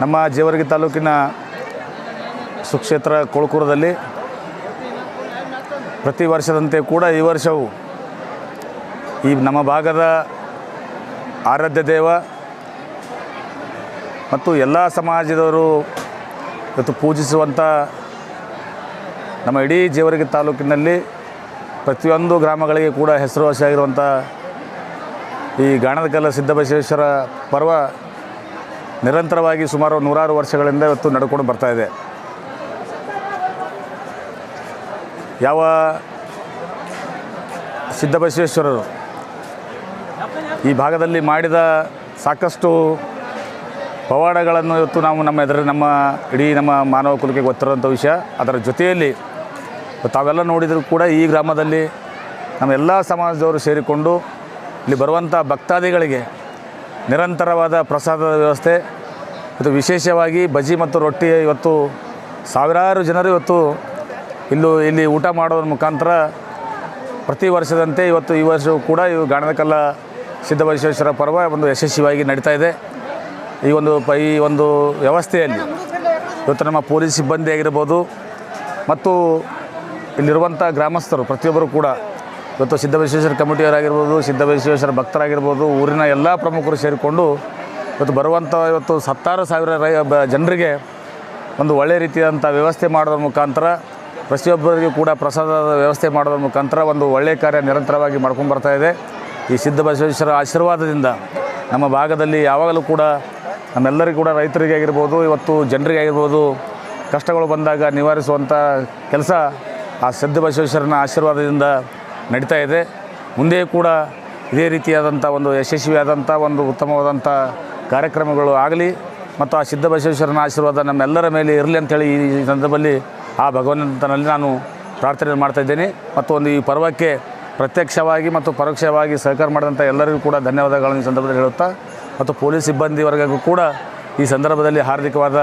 ನಮ್ಮ ಜೇವರ್ಗಿ ತಾಲೂಕಿನ ಸುಕ್ಷೇತ್ರ ಕೊಳಕೂರದಲ್ಲಿ ಪ್ರತಿ ವರ್ಷದಂತೆ ಕೂಡ ಈ ವರ್ಷವೂ ಈ ನಮ್ಮ ಭಾಗದ ಆರಾಧ್ಯ ದೇವ ಮತ್ತು ಎಲ್ಲ ಸಮಾಜದವರು ಇವತ್ತು ಪೂಜಿಸುವಂಥ ನಮ್ಮ ಇಡೀ ಜೇವರ್ಗಿ ತಾಲೂಕಿನಲ್ಲಿ ಪ್ರತಿಯೊಂದು ಗ್ರಾಮಗಳಿಗೆ ಕೂಡ ಹೆಸರುವಾಸಿಯಾಗಿರುವಂಥ ಈ ಗಾಣದಕಲ್ಲ ಸಿದ್ಧಬಸವೇಶ್ವರ ಪರ್ವ ನಿರಂತರವಾಗಿ ಸುಮಾರು ನೂರಾರು ವರ್ಷಗಳಿಂದ ಇವತ್ತು ನಡ್ಕೊಂಡು ಬರ್ತಾ ಇದೆ. ಯಾವ ಸಿದ್ಧಬಸವೇಶ್ವರರು ಈ ಭಾಗದಲ್ಲಿ ಮಾಡಿದ ಸಾಕಷ್ಟು ಪವಾಡಗಳನ್ನು ಇವತ್ತು ನಾವು ನಮ್ಮ ಎದುರು ನಮ್ಮ ಇಡೀ ನಮ್ಮ ಮಾನವ ಕುಲಕ್ಕೆ ಗೊತ್ತಿರೋಂಥ ವಿಷಯ. ಅದರ ಜೊತೆಯಲ್ಲಿ ತಾವೆಲ್ಲ ನೋಡಿದರೂ ಕೂಡ ಈ ಗ್ರಾಮದಲ್ಲಿ ನಮ್ಮ ಎಲ್ಲ ಸಮಾಜದವರು ಸೇರಿಕೊಂಡು ಇಲ್ಲಿ ಬರುವಂಥ ಭಕ್ತಾದಿಗಳಿಗೆ ನಿರಂತರವಾದ ಪ್ರಸಾದದ ವ್ಯವಸ್ಥೆ ಮತ್ತು ವಿಶೇಷವಾಗಿ ಬಜ್ಜಿ ಮತ್ತು ರೊಟ್ಟಿ ಇವತ್ತು ಸಾವಿರಾರು ಜನರು ಇವತ್ತು ಇಲ್ಲೂ ಇಲ್ಲಿ ಊಟ ಮಾಡೋದ್ರ ಮುಖಾಂತರ ಪ್ರತಿ ವರ್ಷದಂತೆ ಇವತ್ತು ಈ ವರ್ಷವೂ ಕೂಡ ಇವು ಗಾಣದಕಲ್ಲ ಸಿದ್ಧಬಸವೇಶ್ವರ ಪರ್ವ ಒಂದು ಯಶಸ್ವಿಯಾಗಿ ನಡೀತಾ ಇದೆ. ಈ ಒಂದು ಪ, ಈ ಒಂದು ವ್ಯವಸ್ಥೆಯಲ್ಲಿ ಇವತ್ತು ನಮ್ಮ ಪೊಲೀಸ್ ಸಿಬ್ಬಂದಿ ಆಗಿರ್ಬೋದು ಮತ್ತು ಇಲ್ಲಿರುವಂಥ ಗ್ರಾಮಸ್ಥರು ಪ್ರತಿಯೊಬ್ಬರು ಕೂಡ ಇವತ್ತು ಸಿದ್ಧಬಸವೇಶ್ವರ ಕಮಿಟಿಯವರಾಗಿರ್ಬೋದು, ಸಿದ್ಧಬಸವೇಶ್ವರ ಭಕ್ತರಾಗಿರ್ಬೋದು, ಊರಿನ ಎಲ್ಲ ಪ್ರಮುಖರು ಸೇರಿಕೊಂಡು ಇವತ್ತು ಬರುವಂಥ ಇವತ್ತು ಹತ್ತಾರು ಸಾವಿರ ರೈ, ಬ, ಜನರಿಗೆ ಒಂದು ಒಳ್ಳೆಯ ರೀತಿಯಾದಂಥ ವ್ಯವಸ್ಥೆ ಮಾಡೋದ್ರ ಮುಖಾಂತರ, ಪ್ರತಿಯೊಬ್ಬರಿಗೂ ಕೂಡ ಪ್ರಸಾದದ ವ್ಯವಸ್ಥೆ ಮಾಡೋದ್ರ ಮುಖಾಂತರ ಒಂದು ಒಳ್ಳೆಯ ಕಾರ್ಯ ನಿರಂತರವಾಗಿ ಮಾಡ್ಕೊಂಡು ಬರ್ತಾ ಇದೆ. ಈ ಸಿದ್ಧಬಸವೇಶ್ವರ ಆಶೀರ್ವಾದದಿಂದ ನಮ್ಮ ಭಾಗದಲ್ಲಿ ಯಾವಾಗಲೂ ಕೂಡ ನಮ್ಮೆಲ್ಲರಿಗೂ ಕೂಡ ರೈತರಿಗೆ ಆಗಿರ್ಬೋದು, ಇವತ್ತು ಜನರಿಗೆ ಆಗಿರ್ಬೋದು, ಕಷ್ಟಗಳು ಬಂದಾಗ ನಿವಾರಿಸುವಂಥ ಕೆಲಸ ಆ ಸಿದ್ಧಬಸವೇಶ್ವರನ ಆಶೀರ್ವಾದದಿಂದ ನಡೀತಾ ಇದೆ. ಮುಂದೆ ಕೂಡ ಇದೇ ರೀತಿಯಾದಂಥ ಒಂದು ಯಶಸ್ವಿಯಾದಂಥ ಒಂದು ಉತ್ತಮವಾದಂಥ ಕಾರ್ಯಕ್ರಮಗಳು ಆಗಲಿ ಮತ್ತು ಆ ಸಿದ್ಧಬಸವೇಶ್ವರನ ಆಶೀರ್ವಾದ ನಮ್ಮೆಲ್ಲರ ಮೇಲೆ ಇರಲಿ ಅಂತೇಳಿ ಈ ಸಂದರ್ಭದಲ್ಲಿ ಆ ಭಗವಂತನಲ್ಲಿ ನಾನು ಪ್ರಾರ್ಥನೆ ಮಾಡ್ತಾ ಇದ್ದೇನೆ. ಮತ್ತು ಒಂದು ಈ ಪರ್ವಕ್ಕೆ ಪ್ರತ್ಯಕ್ಷವಾಗಿ ಮತ್ತು ಪರೋಕ್ಷವಾಗಿ ಸಹಕಾರ ಮಾಡಿದಂಥ ಎಲ್ಲರಿಗೂ ಕೂಡ ಧನ್ಯವಾದಗಳನ್ನು ಈ ಸಂದರ್ಭದಲ್ಲಿ ಹೇಳುತ್ತಾ ಮತ್ತು ಪೊಲೀಸ್ ಸಿಬ್ಬಂದಿ ವರ್ಗಕ್ಕೂ ಕೂಡ ಈ ಸಂದರ್ಭದಲ್ಲಿ ಹಾರ್ದಿಕವಾದ